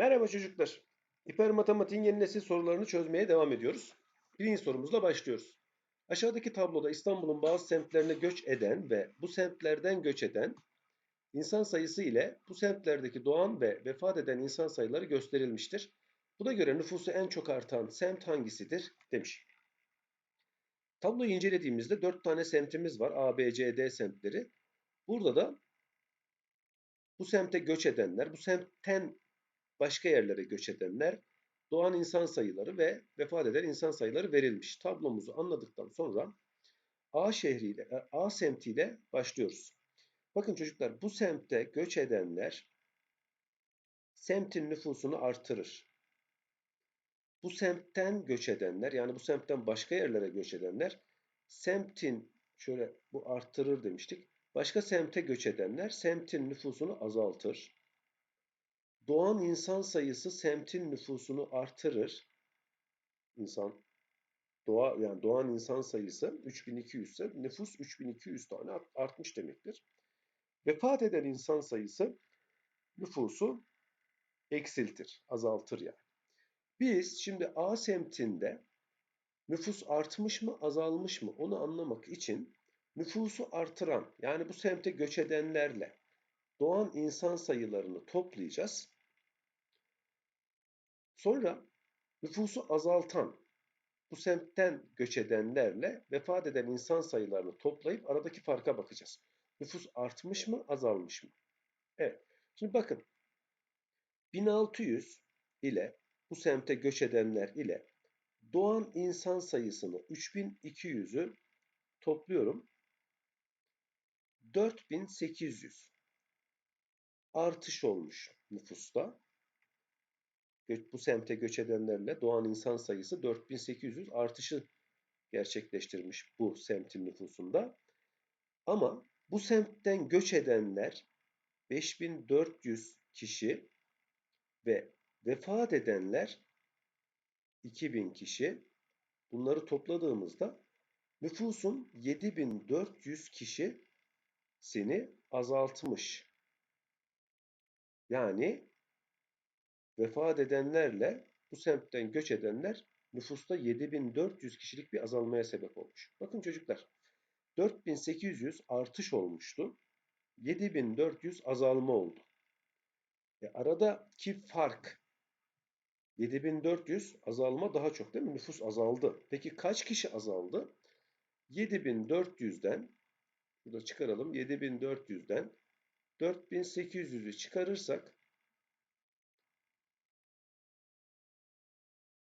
Merhaba çocuklar. İper Matematiğin yeni nesil sorularını çözmeye devam ediyoruz. Birinci sorumuzla başlıyoruz. Aşağıdaki tabloda İstanbul'un bazı semtlerine göç eden ve bu semtlerden göç eden insan sayısı ile bu semtlerdeki doğan ve vefat eden insan sayıları gösterilmiştir. Buna göre nüfusu en çok artan semt hangisidir demiş. Tabloyu incelediğimizde 4 tane semtimiz var. A, B, C, D semtleri. Burada da bu semte göç edenler, bu semtten başka yerlere göç edenler, doğan insan sayıları ve vefat eden insan sayıları verilmiş. Tablomuzu anladıktan sonra A şehriyle, e, A semtiyle başlıyoruz. Bakın çocuklar bu semtte göç edenler semtin nüfusunu artırır. Bu semtten göç edenler yani bu semtten başka yerlere göç edenler semtin şöyle bu artırır demiştik. Başka semte göç edenler semtin nüfusunu azaltır. Doğan insan sayısı semtin nüfusunu artırır. İnsan doğa yani doğan insan sayısı 3200 ise nüfus 3200 tane artmış demektir. Vefat eden insan sayısı nüfusu eksiltir, azaltır yani. Biz şimdi A semtinde nüfus artmış mı, azalmış mı onu anlamak için nüfusu artıran yani bu semte göç edenlerle doğan insan sayılarını toplayacağız. Sonra nüfusu azaltan bu semtten göç edenlerle vefat eden insan sayılarını toplayıp aradaki farka bakacağız. Nüfus artmış mı, azalmış mı? Evet. Şimdi bakın. 1600 ile bu semte göç edenler ile doğan insan sayısını 3200'ü topluyorum. 4800 artış olmuş nüfusta. Bu semte göç edenlerle doğan insan sayısı 4800 artışı gerçekleştirmiş bu semtin nüfusunda. Ama bu semtten göç edenler 5400 kişi ve vefat edenler 2000 kişi. Bunları topladığımızda nüfusun 7400 kişisini azaltmış. Yani vefat edenlerle bu semtten göç edenler nüfusta 7400 kişilik bir azalmaya sebep olmuş. Bakın çocuklar 4800 artış olmuştu. 7400 azalma oldu. E aradaki fark 7400 azalma daha çok değil mi? Nüfus azaldı. Peki kaç kişi azaldı? 7400'den burada çıkaralım. 7400'den 4800'ü çıkarırsak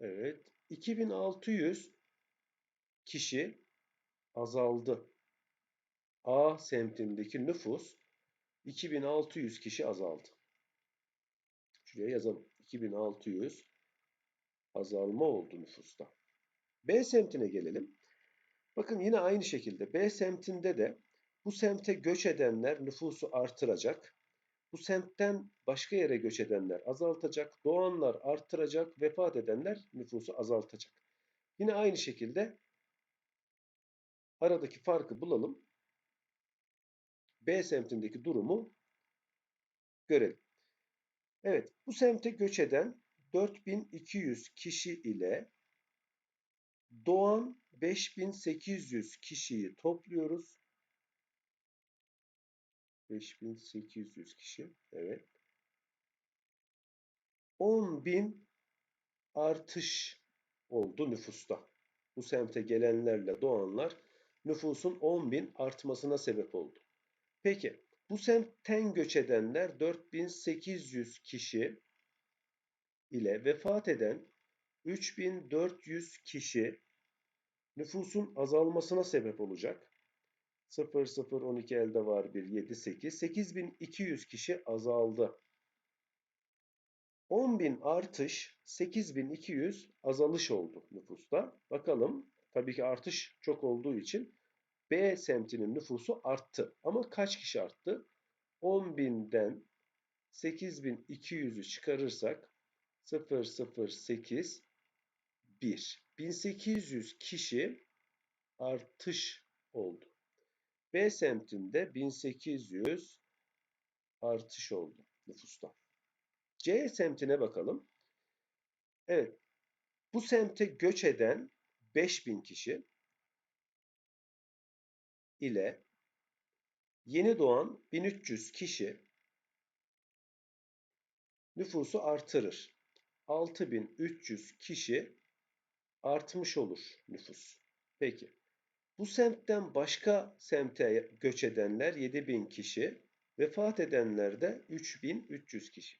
Evet. 2600 kişi azaldı. A semtindeki nüfus 2600 kişi azaldı. Şuraya yazalım. 2600 azalma oldu nüfusta. B semtine gelelim. Bakın yine aynı şekilde B semtinde de bu semte göç edenler nüfusu artıracak. Bu semtten başka yere göç edenler azaltacak, doğanlar artıracak, vefat edenler nüfusu azaltacak. Yine aynı şekilde aradaki farkı bulalım. B semtindeki durumu görelim. Evet, bu semte göç eden 4200 kişi ile doğan 5800 kişiyi topluyoruz. 5800 kişi. Evet. 10.000 artış oldu nüfusta. Bu semte gelenlerle doğanlar nüfusun 10.000 artmasına sebep oldu. Peki bu semtten göç edenler 4800 kişi ile vefat eden 3400 kişi nüfusun azalmasına sebep olacak. 0, 0, 12 elde var 1, 7, 8. 8200 kişi azaldı. 10.000 artış, 8200 azalış oldu nüfusta. Bakalım, tabii ki artış çok olduğu için B semtinin nüfusu arttı. Ama kaç kişi arttı? 10.000'den 8200'ü çıkarırsak 0, 0, 8, 1. 1800 kişi artış oldu. B semtinde 1800 artış oldu nüfusta. C semtine bakalım. Evet. Bu semte göç eden 5000 kişi ile yeni doğan 1300 kişi nüfusu artırır. 6300 kişi artmış olur nüfus. Peki. Bu semtten başka semte göç edenler 7000 kişi, vefat edenler de 3300 kişi.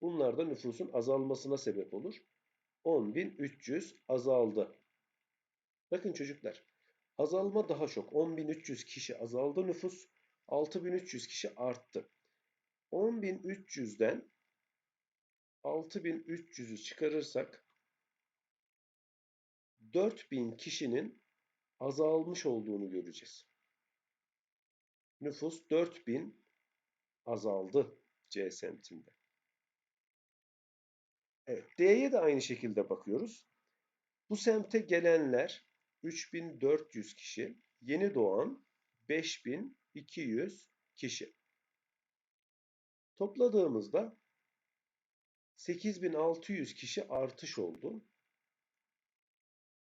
Bunlar da nüfusun azalmasına sebep olur. 10.300 azaldı. Bakın çocuklar, azalma daha çok. 10.300 kişi azaldı nüfus, 6.300 kişi arttı. 10.300'den 6.300'ü çıkarırsak 4000 kişinin azalmış olduğunu göreceğiz. Nüfus 4000 azaldı C semtinde. Evet, D'ye de aynı şekilde bakıyoruz. Bu semte gelenler 3400 kişi, yeni doğan 5200 kişi. Topladığımızda 8600 kişi artış oldu.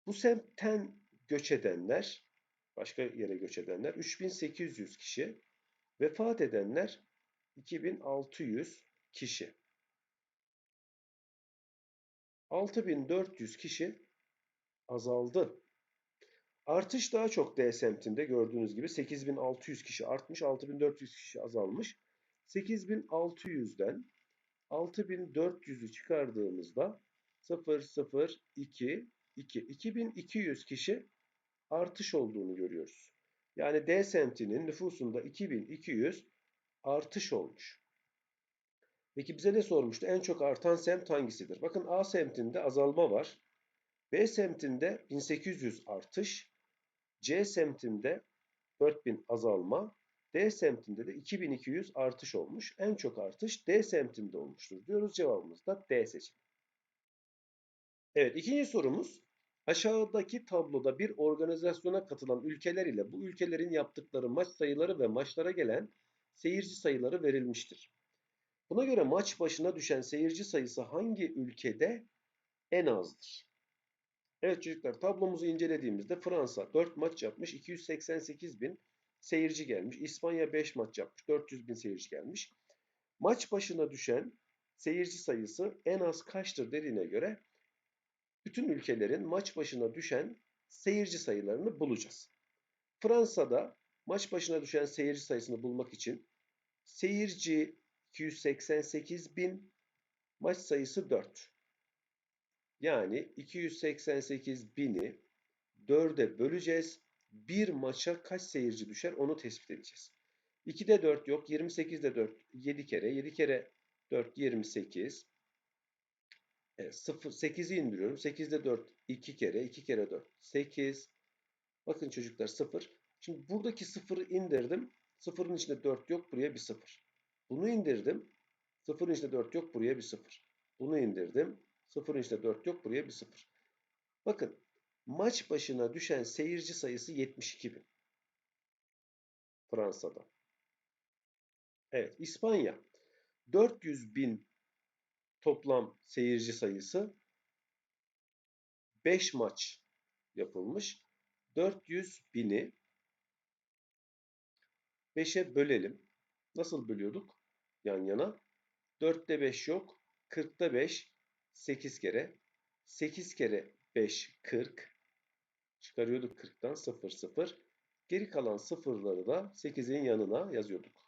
Bu semtten göç edenler, başka yere göç edenler 3800 kişi, vefat edenler 2600 kişi. 6400 kişi azaldı. Artış daha çok D semtinde gördüğünüz gibi 8600 kişi artmış, 6400 kişi azalmış. 8600'den 6400'ü çıkardığımızda 0 0 2 2 2200 kişi artış olduğunu görüyoruz. Yani D semtinin nüfusunda 2200 artış olmuş. Peki bize ne sormuştu? En çok artan semt hangisidir? Bakın A semtinde azalma var. B semtinde 1800 artış. C semtinde 4000 azalma. D semtinde de 2200 artış olmuş. En çok artış D semtinde olmuştur diyoruz. Cevabımız da D seçeneği. Evet ikinci sorumuz. Aşağıdaki tabloda bir organizasyona katılan ülkeler ile bu ülkelerin yaptıkları maç sayıları ve maçlara gelen seyirci sayıları verilmiştir. Buna göre maç başına düşen seyirci sayısı hangi ülkede en azdır? Evet çocuklar tablomuzu incelediğimizde Fransa 4 maç yapmış 288 bin seyirci gelmiş. İspanya 5 maç yapmış 400 bin seyirci gelmiş. Maç başına düşen seyirci sayısı en az kaçtır dediğine göre bütün ülkelerin maç başına düşen seyirci sayılarını bulacağız. Fransa'da maç başına düşen seyirci sayısını bulmak için seyirci 288 bin, maç sayısı 4. Yani 288 bini 4'e böleceğiz. Bir maça kaç seyirci düşer onu tespit edeceğiz. 2'de 4 yok. 28'de 4 7 kere. 7 kere 4 28. Evet, 0, 8'i indiriyorum. 8'de 4 2 kere. 2 kere 4 8. Bakın çocuklar 0. Şimdi buradaki 0'ı indirdim. 0'ın içinde 4 yok. Buraya bir 0. Bunu indirdim. 0'ın içinde 4 yok. Buraya bir 0. Bunu indirdim. 0'ın içinde 4 yok. Buraya bir 0. Bakın maç başına düşen seyirci sayısı 72 bin. Fransa'da. Evet İspanya 400 bin toplam seyirci sayısı 5 maç yapılmış. 400 bini 5'e bölelim. Nasıl bölüyorduk? Yan yana. 4'te 5 yok. 40'ta 5 8 kere. 8 kere 5 40. Çıkarıyorduk 40'tan 0 0. Geri kalan sıfırları da 8'in yanına yazıyorduk.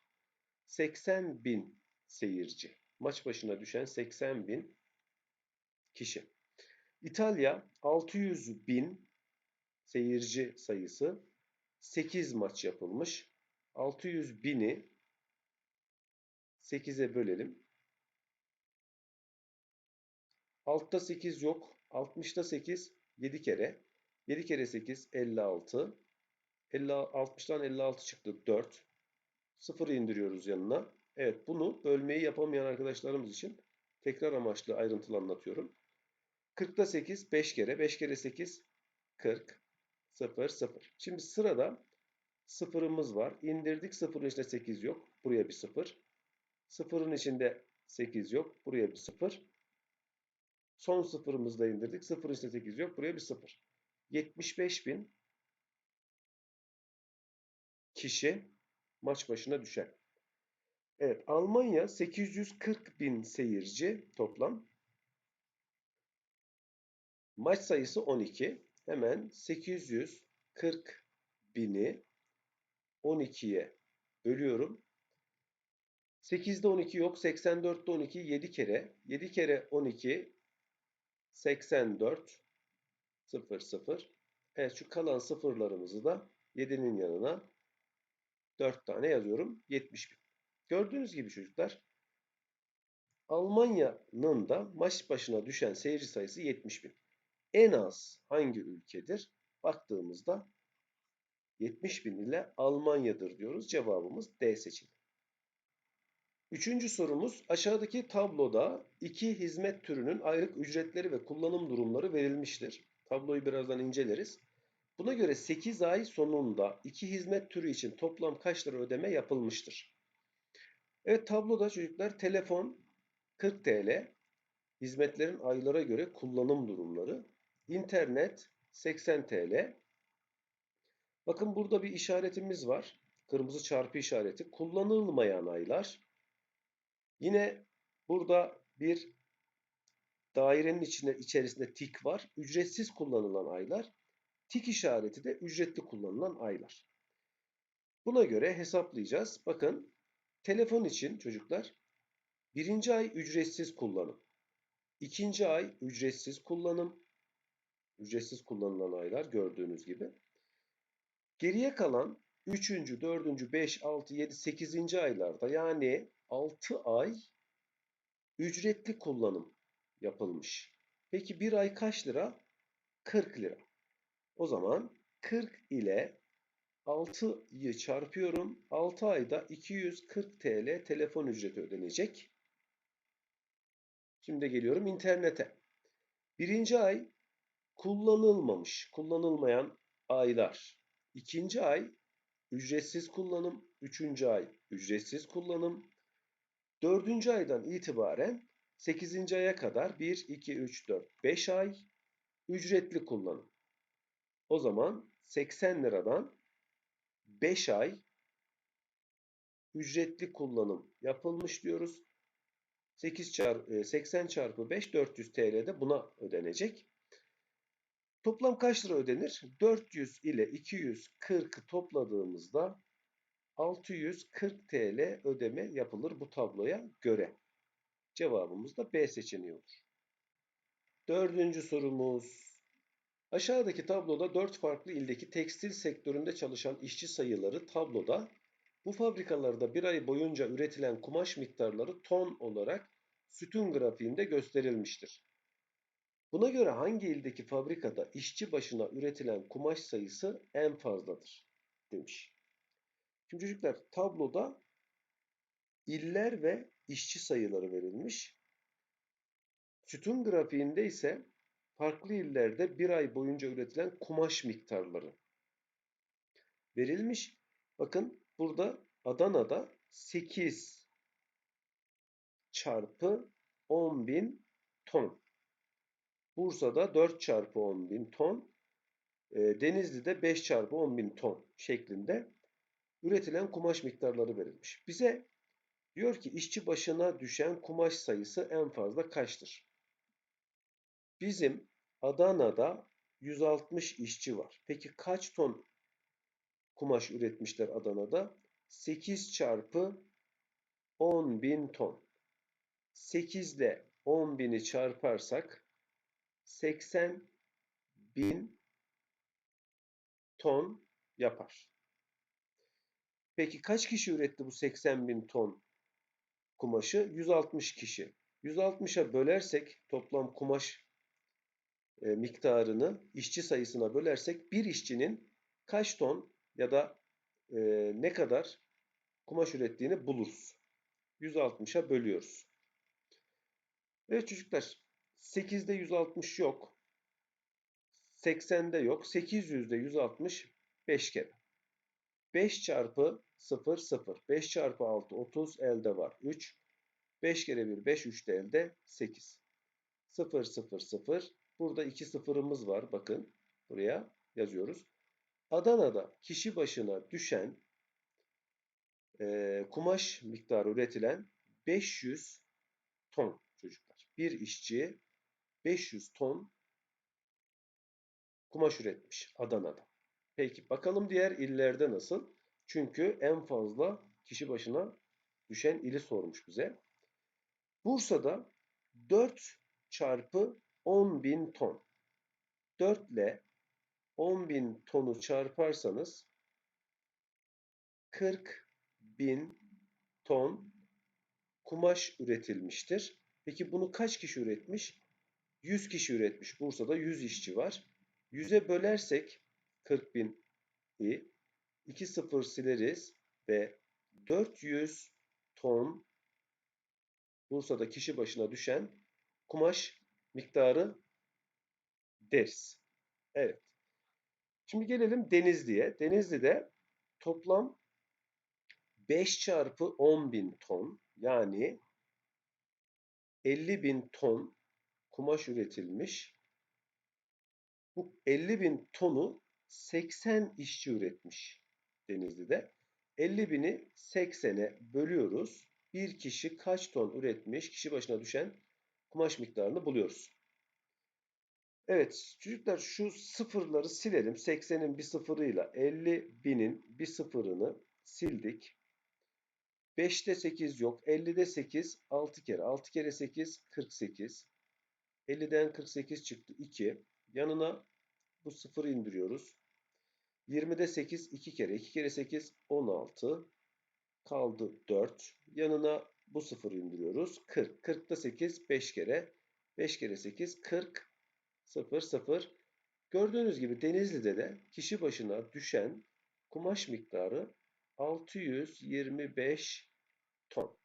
80 bin seyirci. Maç başına düşen 80 bin kişi. İtalya 600 bin seyirci sayısı 8 maç yapılmış. 600 bini 8'e bölelim. Altta 8 yok. 60'ta 8 7 kere. 7 kere 8 56. 50, 60'tan 56 çıktı 4. 0 indiriyoruz yanına. Evet bunu bölmeyi yapamayan arkadaşlarımız için tekrar amaçlı ayrıntılı anlatıyorum. 40'ta 8 5 kere. 5 kere 8 40. 0 0. Şimdi sırada sıfırımız var. İndirdik sıfırın içinde 8 yok. Buraya bir sıfır. Sıfırın içinde 8 yok. Buraya bir 0. Son sıfırımızı da indirdik. 0 içinde 8 yok. Buraya bir 0. 75 bin kişi maç başına düşer. Evet Almanya 840 bin seyirci toplam. Maç sayısı 12. Hemen 840 bini 12'ye bölüyorum. 8'de 12 yok. 84'te 12 7 kere. 7 kere 12 84 0 0. Evet şu kalan sıfırlarımızı da 7'nin yanına 4 tane yazıyorum. 70 bin. Gördüğünüz gibi çocuklar Almanya'nın da maç başına düşen seyirci sayısı 70 bin. En az hangi ülkedir? Baktığımızda 70 bin ile Almanya'dır diyoruz. Cevabımız D seçeneği. Üçüncü sorumuz aşağıdaki tabloda iki hizmet türünün aylık ücretleri ve kullanım durumları verilmiştir. Tabloyu birazdan inceleriz. Buna göre 8 ay sonunda iki hizmet türü için toplam kaç lira ödeme yapılmıştır? Evet tabloda çocuklar telefon 40 TL, hizmetlerin aylara göre kullanım durumları, internet 80 TL. Bakın burada bir işaretimiz var. Kırmızı çarpı işareti. Kullanılmayan aylar. Yine burada bir dairenin içine, içerisinde tik var. Ücretsiz kullanılan aylar. Tik işareti de ücretli kullanılan aylar. Buna göre hesaplayacağız. Bakın telefon için çocuklar birinci ay ücretsiz kullanım. ikinci ay ücretsiz kullanım. Ücretsiz kullanılan aylar gördüğünüz gibi. Geriye kalan 3. 4. 5, 6, 7, 8. aylarda yani 6 ay ücretli kullanım yapılmış. Peki bir ay kaç lira? 40 lira. O zaman 40 ile 6'yı çarpıyorum. 6 ayda 240 TL telefon ücreti ödenecek. Şimdi geliyorum internete. Birinci ay kullanılmamış, kullanılmayan aylar. İkinci ay ücretsiz kullanım. Üçüncü ay ücretsiz kullanım. Dördüncü aydan itibaren 8. aya kadar 1, 2, 3, 4, 5 ay ücretli kullanım. O zaman 80 liradan 5 ay ücretli kullanım yapılmış diyoruz. 8 çarpı, 80 çarpı 5 400 TL de buna ödenecek. Toplam kaç lira ödenir? 400 ile 240 topladığımızda 640 TL ödeme yapılır bu tabloya göre. Cevabımız da B seçeneği olur. Dördüncü sorumuz. Aşağıdaki tabloda dört farklı ildeki tekstil sektöründe çalışan işçi sayıları tabloda bu fabrikalarda bir ay boyunca üretilen kumaş miktarları ton olarak sütun grafiğinde gösterilmiştir. Buna göre hangi ildeki fabrikada işçi başına üretilen kumaş sayısı en fazladır demiş. Şimdi çocuklar tabloda iller ve işçi sayıları verilmiş. Sütun grafiğinde ise farklı illerde bir ay boyunca üretilen kumaş miktarları verilmiş. Bakın burada Adana'da 8 çarpı 10.000 ton. Bursa'da 4 çarpı 10.000 ton. Denizli'de 5 çarpı 10.000 ton şeklinde üretilen kumaş miktarları verilmiş. Bize diyor ki işçi başına düşen kumaş sayısı en fazla kaçtır? Bizim Adana'da 160 işçi var. Peki kaç ton kumaş üretmişler Adana'da? 8 çarpı 10 bin ton. 8 ile 10 bini çarparsak 80 bin ton yapar. Peki kaç kişi üretti bu 80 bin ton kumaşı? 160 kişi. 160'a bölersek toplam kumaş e, miktarını işçi sayısına bölersek bir işçinin kaç ton ya da e, ne kadar kumaş ürettiğini buluruz. 160'a bölüyoruz. Evet çocuklar 8'de 160 yok. 80'de yok. 800'de 160 5 kere. 5 çarpı 0 0. 5 çarpı 6 30 elde var 3. 5 kere 1 5 3 de elde 8. 0 0 0. Burada 2 sıfırımız var. Bakın buraya yazıyoruz. Adana'da kişi başına düşen e, kumaş miktarı üretilen 500 ton çocuklar. Bir işçi 500 ton kumaş üretmiş Adana'da. Peki bakalım diğer illerde nasıl? Çünkü en fazla kişi başına düşen ili sormuş bize. Bursa'da 4 çarpı 10 bin ton. 4 ile 10 bin tonu çarparsanız 40 bin ton kumaş üretilmiştir. Peki bunu kaç kişi üretmiş? 100 kişi üretmiş. Bursa'da 100 işçi var. 100'e bölersek 40 bin'i 2 sıfır sileriz ve 400 ton Bursa'da kişi başına düşen kumaş miktarı deriz. Evet. Şimdi gelelim Denizli'ye. Denizli'de toplam 5 çarpı 10 bin ton yani 50 bin ton kumaş üretilmiş. Bu 50 bin tonu 80 işçi üretmiş Denizli'de. 50 bini 80'e bölüyoruz. Bir kişi kaç ton üretmiş? Kişi başına düşen kumaş miktarını buluyoruz. Evet çocuklar şu sıfırları silelim. 80'in bir sıfırıyla 50 binin bir sıfırını sildik. 5'te 8 yok. 50'de 8 6 kere. 6 kere 8 48. 50'den 48 çıktı 2. Yanına bu sıfırı indiriyoruz. 20'de 8 2 kere. 2 kere 8 16. Kaldı 4. Yanına bu sıfırı indiriyoruz. 40. 40'da 8 5 kere. 5 kere 8 40. 0 0. Gördüğünüz gibi Denizli'de de kişi başına düşen kumaş miktarı 625 ton.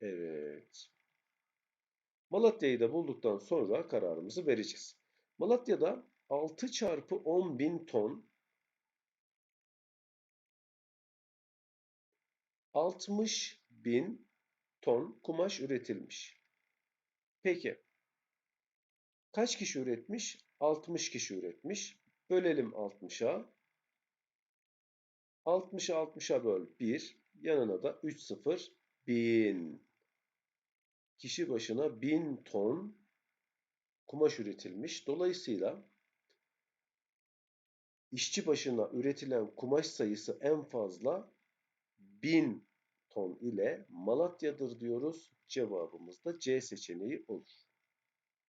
Evet. Malatya'yı da bulduktan sonra kararımızı vereceğiz. Malatya'da 6 çarpı 10 bin ton 60 bin ton kumaş üretilmiş. Peki kaç kişi üretmiş? 60 kişi üretmiş. Bölelim 60'a. 60'ı 60'a böl 1. Yanına da 3 sıfır 1000. Kişi başına 1000 ton kumaş üretilmiş. Dolayısıyla işçi başına üretilen kumaş sayısı en fazla 1000 ton ile Malatya'dır diyoruz. Cevabımız da C seçeneği olur.